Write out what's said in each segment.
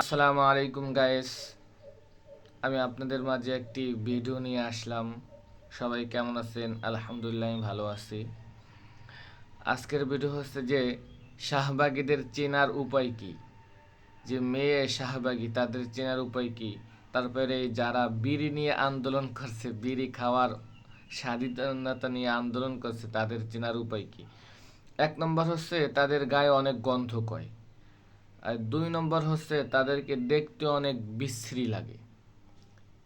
আসসালামু আলাইকুম গায়েস আমি আপনাদের মাঝে একটি ভিডিও নিয়ে আসলাম। সবাই কেমন আছেন? আলহামদুলিল্লাহ, আমি ভালো আছি। আজকের ভিডিও হচ্ছে যে, শাহবাগীদের চেনার উপায় কি? যে মেয়ে শাহবাগী, তাদের চেনার উপায় কি? তারপরে যারা বিড়ি নিয়ে আন্দোলন করছে, বিড়ি খাওয়ার স্বাধীনতা নিয়ে আন্দোলন করছে, তাদের চেনার উপায় কি? এক নম্বর হচ্ছে, তাদের গায়ে অনেক গন্ধ কয়। আর দুই নম্বর হচ্ছে তাদেরকে দেখতে অনেক বিশ্রী লাগে।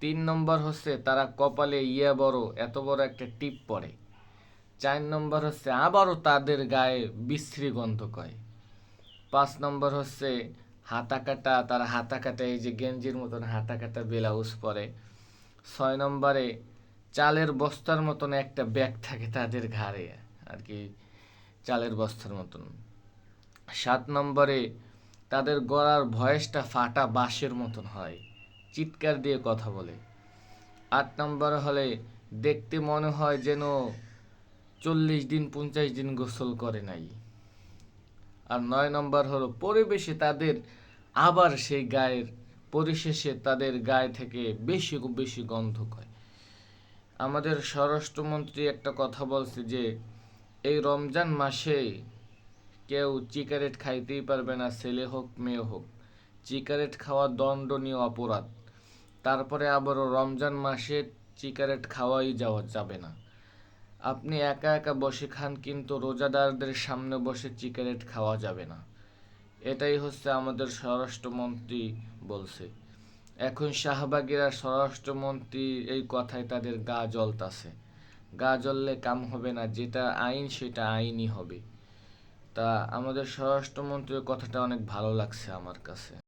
তিন নম্বর হচ্ছে তারা কপালে ইয়ে বড়, এত বড় একটা টিপ পরে চার নম্বর হচ্ছে আবারও তাদের গায়ে বিশ্রী গন্ধ কয় পাঁচ নম্বর হচ্ছে হাতা কাটা তারা হাতা কাটা এই যে গেঞ্জির মতন হাতা কাটা ব্লাউজ পরে। ছয় নম্বরে চালের বস্তার মতন একটা ব্যাগ থাকে তাদের ঘাড়ে, আর কি চালের বস্তার মতন। সাত নম্বরে তাদের গলার ভয়েসটা ফাটা বাঁশের মতন হয়, চিৎকার দিয়ে কথা বলে। আট নম্বর হলে দেখতে মনে হয় যেন চল্লিশ দিন, পঞ্চাশ দিন গোসল করে নাই। আর নয় নম্বর হলো পরিবেশে তাদের আবার সেই গায়ের, পরিশেষে তাদের গায়ে থেকে বেশি বেশি গন্ধ হয়। আমাদের স্বরাষ্ট্রমন্ত্রী একটা কথা বলছে যে, এই রমজান মাসে কেউ সিগারেট খাইতেই পারবে না, ছেলে হোক, মেয়ে হোক। সিগারেট খাওয়া দণ্ডনীয় অপরাধ। তারপরে আবারও রমজান মাসে সিগারেট খাওয়াই যাওয়া যাবে না। আপনি একা একা বসে খান, কিন্তু রোজাদারদের সামনে বসে সিগারেট খাওয়া যাবে না। এটাই হচ্ছে আমাদের স্বরাষ্ট্রমন্ত্রী বলছে। এখন শাহবাগীরা স্বরাষ্ট্রমন্ত্রী এই কথায় তাদের গা জ্বলতাছে। গা জ্বললে কাম হবে না, যেটা আইন সেটা আইনই হবে। তা আমাদের স্বরাষ্ট্রমন্ত্রীর কথাটা অনেক ভালো লাগছে আমার কাছে।